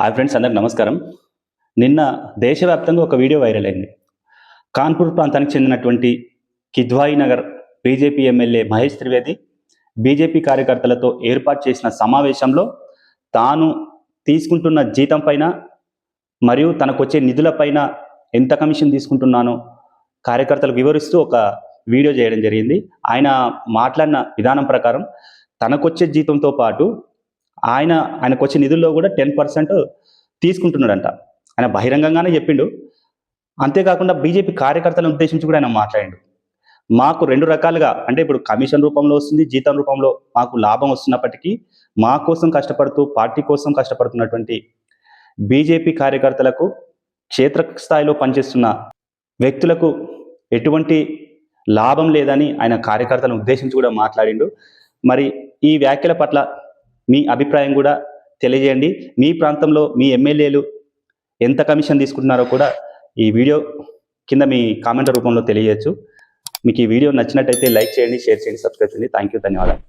Hi friends అందరికి నమస్కారం. నిన్న దేశవ్యాప్తంగా ఒక వీడియో వైరల్ అయింది. కాన్పూర్ ప్రాంతానికి చెందినటువంటి Kidwai Nagar BJP MLA Mahesh Trivedi BJP కార్యకర్తలతో ఏర్పాటు చేసిన సమావేశంలో తాను తీసుకుంటున్న జీతం పైన మరియు తనకు వచ్చే నిధులపైన ఎంత కమిషన్ తీసుకుంటున్నానో కార్యకర్తలకు వివరిస్తూ ఒక వీడియో చేయడం జరిగింది. ఆయన మాట్లాడిన విధానం ప్రకారం తనకొచ్చే జీతంతో పాటు ఆయన ఆయనకు వచ్చే నిధుల్లో కూడా టెన్ పర్సెంట్ తీసుకుంటున్నాడంట. ఆయన బహిరంగంగానే చెప్పిండు. అంతేకాకుండా బీజేపీ కార్యకర్తలను ఉద్దేశించి కూడా ఆయన మాట్లాడిండు. మాకు రెండు రకాలుగా అంటే ఇప్పుడు కమిషన్ రూపంలో వస్తుంది జీతం రూపంలో మాకు లాభం వస్తున్నప్పటికీ మా కోసం కష్టపడుతూ పార్టీ కోసం కష్టపడుతున్నటువంటి బీజేపీ కార్యకర్తలకు క్షేత్ర స్థాయిలో పనిచేస్తున్న వ్యక్తులకు ఎటువంటి లాభం లేదని ఆయన కార్యకర్తలను ఉద్దేశించి కూడా మాట్లాడిండు. మరి ఈ వ్యాఖ్యల పట్ల మీ అభిప్రాయం కూడా తెలియజేయండి. మీ ప్రాంతంలో మీ ఎమ్మెల్యేలు ఎంత కమిషన్ తీసుకుంటున్నారో కూడా ఈ వీడియో కింద మీ కామెంట్ రూపంలో తెలియజేయచ్చు. మీకు ఈ వీడియో నచ్చినట్టయితే లైక్ చేయండి షేర్ చేయండి సబ్స్క్రైబ్ చేయండి. థ్యాంక్ యూ ధన్యవాదాలు.